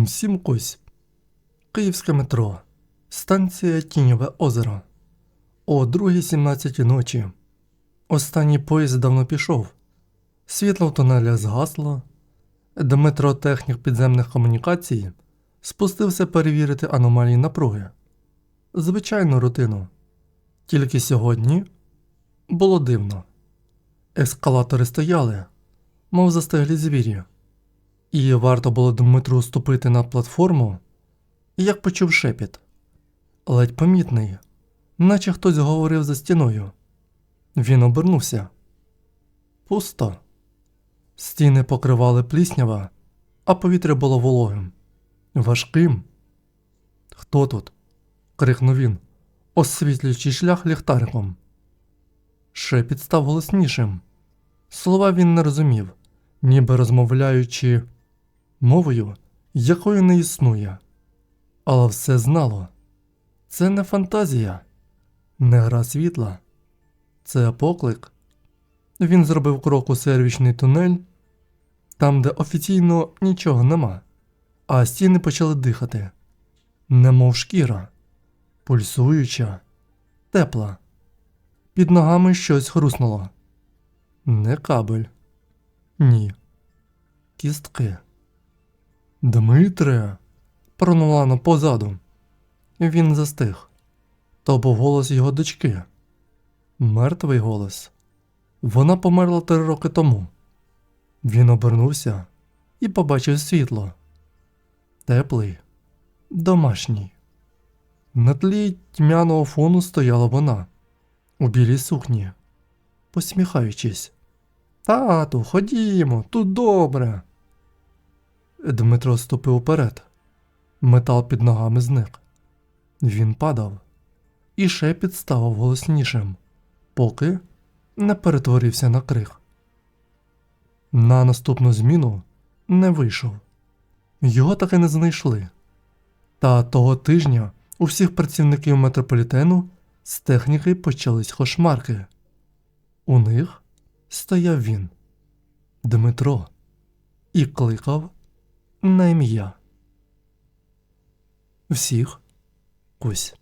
Всім кусь. Київське метро. Станція Тіньове озеро. О 2.17 ночі. Останній поїзд давно пішов. Світло в тунелі згасло. Дмитро, технік підземних комунікацій, спустився перевірити аномалії напруги. Звичайну рутину. Тільки сьогодні було дивно. Ескалатори стояли, мов застиглі звірі. І варто було Дмитру ступити на платформу, як почув шепіт. Ледь помітний, наче хтось говорив за стіною. Він обернувся. Пусто. Стіни покривали пліснява, а повітря було вологим, важким. Хто тут? крикнув він, освітлюючи шлях ліхтариком. Шепіт став голоснішим. Слова він не розумів, ніби розмовляючи мовою, якою не існує. Але все знало. Це не фантазія, не гра світла, це поклик. Він зробив крок у сервічний тунель, там, де офіційно нічого нема, а стіни почали дихати, немов шкіра, пульсуюча, тепла. Під ногами щось хруснуло. Не кабель. Ні. Кістки. Дмитре. пронулано позаду. Він застиг. То був голос його дочки. Мертвий голос. Вона померла три роки тому. Він обернувся і побачив світло. Теплий, домашній. На тлі тьмяного фону стояла вона у білій сукні, посміхаючись. Тату, ходімо, тут добре. Дмитро ступив уперед. Метал під ногами зник. Він падав, і шепіт ставав голоснішим, поки не перетворився на крик. На наступну зміну не вийшов. Його таки не знайшли. Та того тижня у всіх працівників метрополітену з техніки почались хошмарки. У них стояв він, Дмитро, і кликав на ім'я. Всіх кусь.